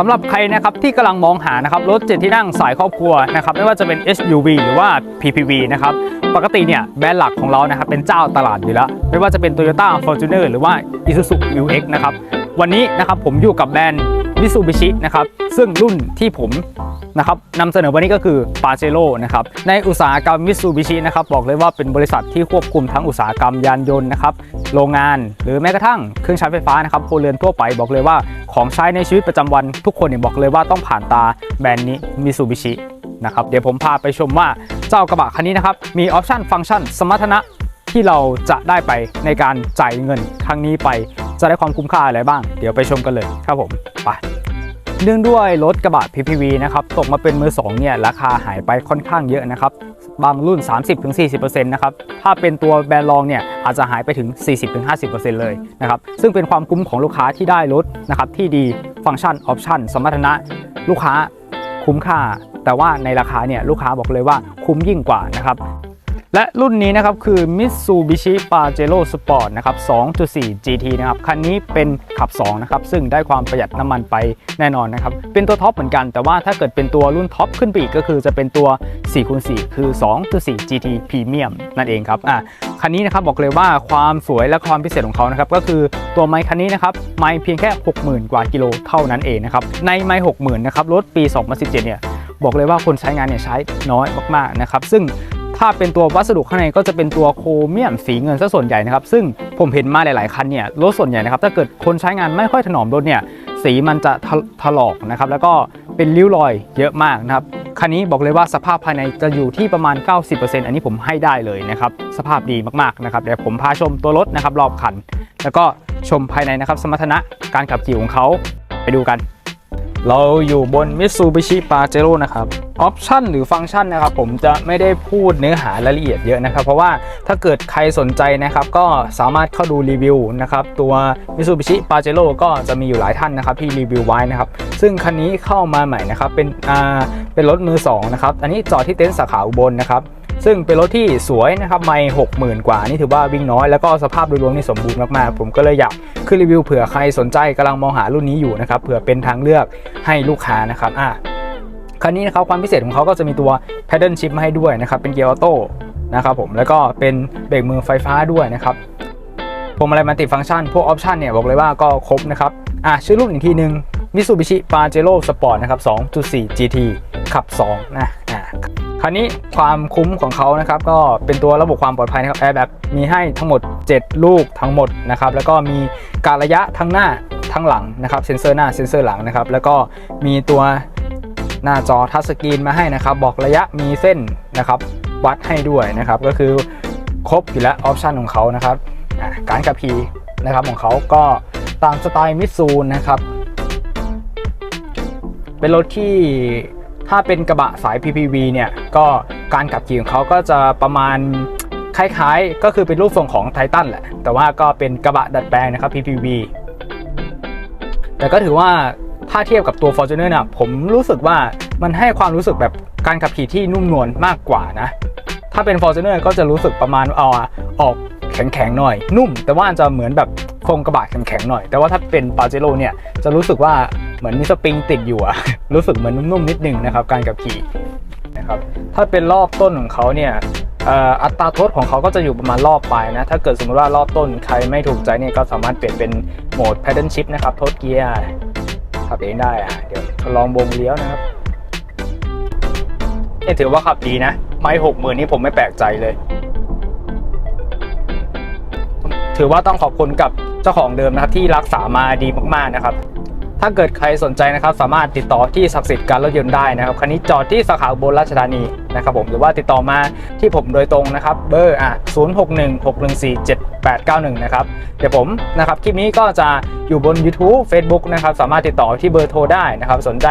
สำหรับใครนะครับที่กำลังมองหานะครับรถเจ็ดที่นั่งสายครอบครัวนะครับไม่ว่าจะเป็น SUV หรือว่า PPV นะครับปกติเนี่ยแบรนด์หลักของเรานะครับเป็นเจ้าตลาดอยู่แล้ว ไม่ว่าจะเป็น Toyota Fortuner หรือว่า Isuzu MU-X นะครับวันนี้นะครับผมอยู่กับแบรนด์ Mitsubishi นะครับซึ่งรุ่นที่ผม นะครับนำเสนอวันนี้ก็คือ p a j e r o นะครับในอุตสาหกรรม Mitsubishi นะครับบอกเลยว่าเป็นบริษัทที่ควบคุมทั้งอุตสาหกรรมยานยนต์นะครับโรงงาน หรือแม้กระทั่งเครื่องใช้ไฟฟ้านะครับครัวเรือนทั่วไปบอกเลยว่าของใช้ในชีวิตประจำวัน ทุกคนเนี่ยบอกเลยว่าต้องผ่านตาแบรนด์นี้ Mitsubishi นะครับเดี๋ยวผมพาไปชมว่าเจ้ากระบะคันนี้นะครับมีออปชันฟังก์ชัน สมรรถนะที่เราจะได้ไปในการจ่ายเงินครั้งนี้ไป จะได้ความคุ้มค่าอะไรบ้าง เดี๋ยวไปชมกันเลยครับผมไป เนื่องด้วยรถกระบะ PPV นะครับตกมาเป็นมือ2เนี่ยราคาหายไปค่อนข้างเยอะนะครับบางรุ่น 30-40%นะครับถ้าเป็นตัวแบรนด์รองเนี่ยอาจจะหายไปถึง 40-50%เลยนะครับซึ่งเป็นความคุ้มของลูกค้าที่ได้รถนะครับที่ดีฟังก์ชันออปชันสมรรถนะลูกค้าคุ้มค่า แต่ว่าในราคาเนี่ยลูกค้าบอกเลยว่าคุ้มยิ่งกว่านะครับ และรุ่นนี้นะครับคือ Mitsubishi Pajero Sport นะครับ 2.4 GT นะครับ คันนี้เป็นขับ 2 นะครับ ซึ่งได้ความประหยัดน้ำมันไปแน่นอนนะครับ เป็นตัวท็อปเหมือนกัน แต่ว่าถ้าเกิดเป็นตัวรุ่นท็อปขึ้นไปอีกก็คือจะเป็นตัว 4x4 คือ 2.4 GT Premium นั่นเองครับ อะ คันนี้นะครับบอกเลยว่าความสวยและความพิเศษของเขานะครับ ก็คือตัวไมค์คันนี้นะครับ ไมค์เพียงแค่ 60,000 กว่ากิโลเท่านั้นเองนะครับ ในไมค์60,000 นะครับ รถปี 2017 เนี่ย บอกเลยว่าคนใช้งานเนี่ยใช้น้อยมากๆ นะครับ ซึ่ง ถ้าเป็นตัววัสดุข้างในก็จะเป็นตัวโครเมียมสีเงินซะส่วนใหญ่นะครับ ซึ่งผมเห็นมาหลาย ๆ คันเนี่ยรถส่วนใหญ่นะครับถ้าเกิดคนใช้งานไม่ค่อยถนอมรถเนี่ยสีมันจะถลอกนะครับแล้วก็เป็นริ้วรอยเยอะมากนะครับคันนี้บอกเลยว่าสภาพภายในจะอยู่ที่ประมาณ 90%อันนี้ผมให้ได้เลยนะครับสภาพดีมาก ๆ นะครับเดี๋ยวผมพาชมตัวรถนะครับรอบคัน แล้วก็ชมภายในนะครับสมรรถนะการขับขี่ของเขาไปดูกัน เราอยู่บน Mitsubishi Pajero นะครับออปชันหรือฟังก์ชันนะครับผมจะไม่ได้พูดเนื้อหารายละเอียดเยอะนะครับ เพราะว่าถ้าเกิดใครสนใจนะครับ ก็สามารถเข้าดูรีวิวนะครับ ตัว Mitsubishi Pajero ก็จะมีอยู่หลายท่านนะครับ ที่รีวิวไว้นะครับ ซึ่งคันนี้เข้ามาใหม่นะครับ เป็นอ่าเป็นรถมือสองนะครับอันนี้จอดที่เต็นท์สาขาอุบลนะครับ ซึ่งเป็นรถที่สวยนะครับไม่หกหมื่นกว่านี่ถือว่าวิ่งน้อยแล้วก็สภาพโดยรวมนี่สมบูรณ์มากๆ ผมก็เลยอยากขึ้นรีวิวเผื่อใครสนใจกำลังมองหารุ่นนี้อยู่นะครับเผื่อเป็นทางเลือกให้ลูกค้านะครับอะคันนี้นะครับความพิเศษของเขาก็จะมีตัว Paddle Shift มาให้ด้วยนะครับเป็นเกียร์ออโต้นะครับผมแล้วก็เป็นเบรกมือไฟฟ้าด้วยนะครับพวงมาลัยมัลติฟังก์ชัน พวกออปชันเนี่ยบอกเลยว่าก็ครบนะครับอะชื่อรุ่นอีกทีหนึ่ง Mitsubishi Pajero Sport นะครับ 2.4 GT ขับ 2 นะ คราวนี้ความคุ้มของเขานะครับก็เป็นตัวระบบความปลอดภัยนะครับแอร์แบ็มีให้ทั้งหมด 7 ลูกทั้งหมดนะครับแล้วก็มีการระยะทั้งหน้าทั้งหลังนะครับเซ็นเซอร์หน้าเซ็นเซอร์หลังนะครับแล้วก็มีตัวหน้าจอทัชสกรีนมาให้นะครับบอกระยะมีเส้นนะครับวัดให้ด้วยนะครับก็คือครบอยู่แล้วออปชันของเขานะครับการขับขี่นะครับของเขาก็ตามสไตล์มิตซูนะครับเป็นรถที่ ถ้าเป็นกระบะสาย PPV เนี่ยก็การขับขี่ของเขาก็จะประมาณคล้ายๆ ก็คือเป็นรูปทรงของไททันแหละ แต่ว่าก็เป็นกระบะดัดแปลงนะครับ PPV แต่ก็ถือว่าถ้าเทียบกับตัว Fortuner นี่ยผมรู้สึกว่ามันให้ความรู้สึกแบบการขับขี่ที่นุ่มนวลมากกว่านะ ถ้าเป็น Fortuner ก็จะรู้สึกประมาณเอาออกแข็งๆหน่อย นุ่ม แต่ว่าจะเหมือนแบบทรงกระบะแข็งๆหน่อย แต่ว่าถ้าเป็น p a j e r o เนี่ยจะรู้สึกว่า เหมือนมีสปริงติดอยู่อะรู้สึกเหมือนนุ่มๆนิดนึงนะครับ การขับขี่นะครับถ้าเป็นรอบต้นของเขาเนี่ยอ่ออัตราทดของเขาก็จะอยู่ประมาณรอบปลายนะ ถ้าเกิดสมมติว่ารอบต้นใครไม่ถูกใจเนี่ยก็สามารถเปลี่ยนเป็นโหมด paddle shift นะครับทดเกียร์ขับเองได้อะเดี๋ยวลองวงเลี้ยวนะครับเนี่ยถือว่าขับดีนะ ไม่หกหมื่นนี่ผมไม่แปลกใจเลย ถือว่าต้องขอบคุณกับเจ้าของเดิมนะครับที่รักษามาดีมากๆนะครับ ถ้าเกิดใครสนใจนะครับสามารถติดต่อที่ศักดิ์สิทธิ์การรถยนต์ได้นะครับคันนี้จอดที่สาขาบลราชธานีนะครับผมหรือว่าติดต่อมาที่ผมโดยตรงนะครับเบอร์อะ0 6 1 6 1 4 7 8 9 1 นะครับเดี๋ยวผมนะครับคลิปนี้ก็จะอยู่บน YouTube Facebook นะครับสามารถติดต่อที่เบอร์โทรได้นะครับสนใจ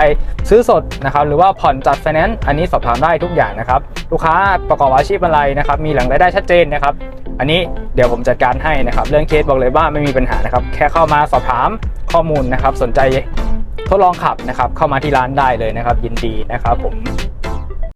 ซื้อสดนะครับหรือว่าผ่อนจัดไฟแนนซ์อันนี้สอบถามได้ทุกอย่างนะครับลูกค้าประกอบอาชีพอะไรนะครับมีหล่งรายได้ชัดเจนนะครับ อันนี้เดี๋ยวผมจัดการให้นะครับ เรื่องเคสบอกเลยว่าไม่มีปัญหานะครับ แค่เข้ามาสอบถามข้อมูลนะครับ สนใจทดลองขับนะครับ เข้ามาที่ร้านได้เลยนะครับ ยินดีนะครับผม